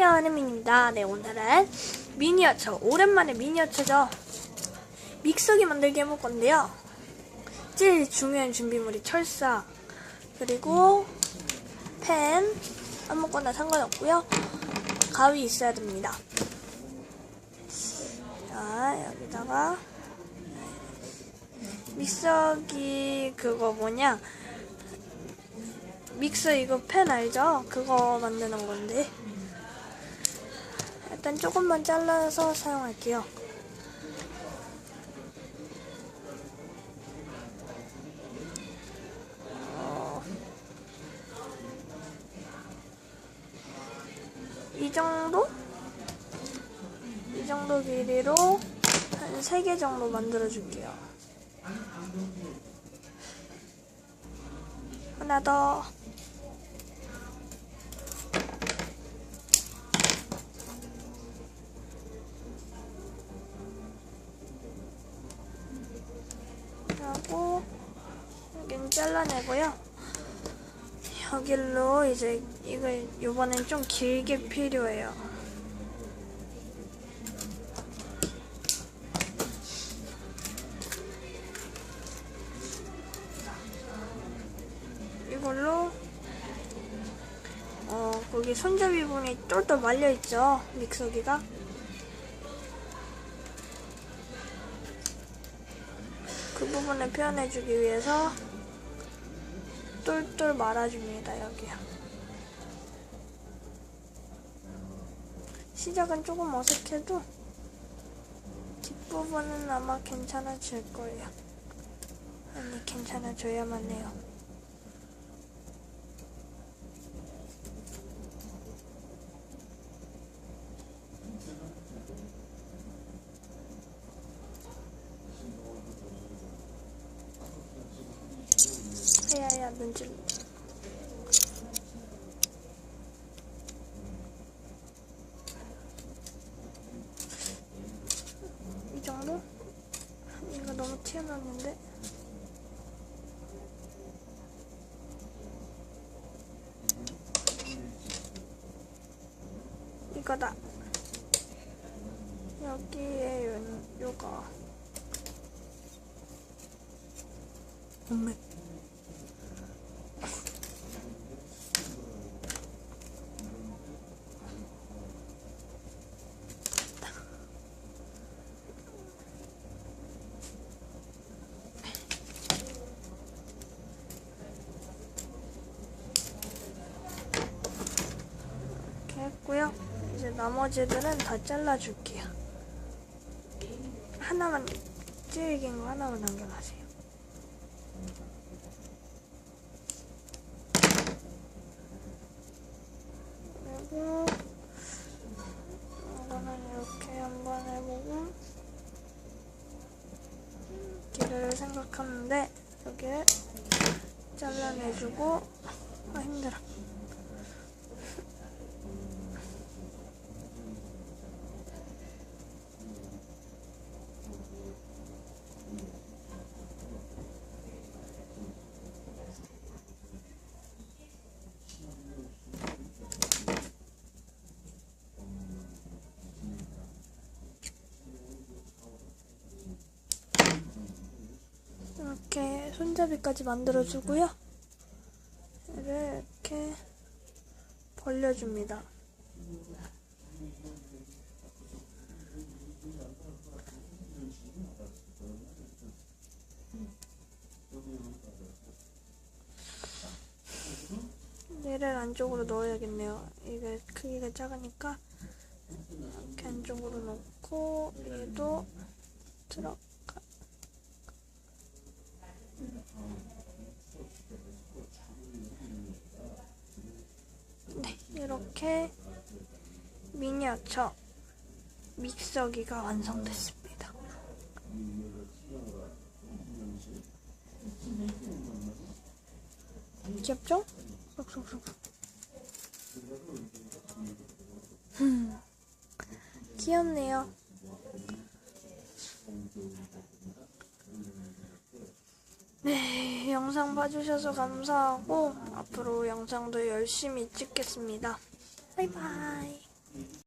안녕하세요, 하늘민입니다. 네, 오늘은 미니어처, 오랜만에 미니어처죠. 믹서기 만들기 해볼 건데요. 제일 중요한 준비물이 철사, 그리고 펜, 아무거나 상관없고요. 가위 있어야 됩니다. 자, 여기다가 믹서기 그거 뭐냐? 믹서 이거 펜 알죠? 그거 만드는 건데 일단 조금만 잘라서 사용할게요. 어, 이 정도? 이 정도 길이로 한 3개 정도 만들어 줄게요. 하나 더. 하고 여기는 잘라내고요. 여기로 이제 이걸 이번엔 좀 길게 필요해요. 이걸로 어 거기 손잡이 부분이 똘똘 말려 있죠 믹서기가 그 부분을 표현해주기 위해서 똘똘 말아줍니다 여기요. 시작은 조금 어색해도 뒷부분은 아마 괜찮아질 거예요. 아니 괜찮아져야만 해요 야야 눈질 이 정도? 이거 너무 튀어나왔는데? 이거다. 여기에 요, 요거. 엄매 했고요. 이제 나머지들은 다 잘라줄게요. 하나만 제일 긴 거 하나만 남겨놔세요. 그리고 이거는 이렇게 한번 해보고 길이를 생각하는데 여기에 잘라내주고 아 힘들어. 이렇게 손잡이까지 만들어주고요. 이렇게 벌려줍니다. 얘를 안쪽으로 넣어야겠네요. 이게 크기가 작으니까 이렇게 안쪽으로 넣고 얘도 들어가. 네, 이렇게 미니어처 믹서기가 완성됐습니다. 귀엽죠? 쏙쏙쏙. 음, 귀엽네요. 네, 영상 봐주셔서 감사하고 앞으로 영상도 열심히 찍겠습니다. 바이바이.